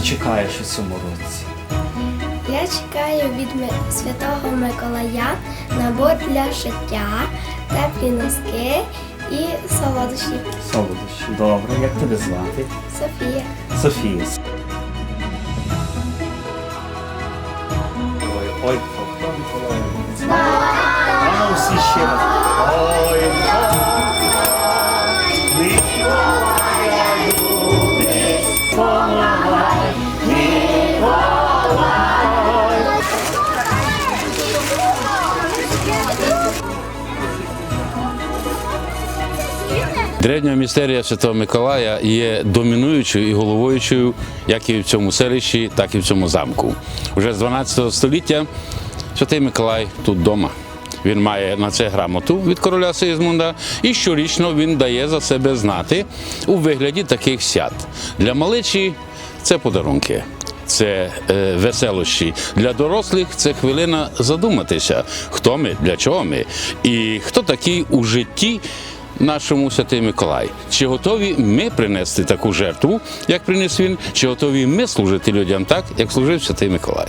чекаєш у цьому році? Я чекаю від Святого Миколая набор для шиття, теплі носки і солодощі. Солодощі. Добре, як тебе звати? Софія. Софія. Ой, ой, хто Миколай? А ну всі ще раз. Древня містерія Святого Миколая є домінуючою і головуючою як і в цьому селищі, так і в цьому замку. Уже з 12 століття Святий Миколай тут вдома. Він має на це грамоту від короля Сигізмунда, і щорічно він дає за себе знати у вигляді таких свят. Для малечі це подарунки. Це е, веселощі для дорослих. Це хвилина задуматися, хто ми, для чого ми і хто такий у житті нашому Святий Миколай. Чи готові ми принести таку жертву, як приніс він, чи готові ми служити людям так, як служив Святий Миколай?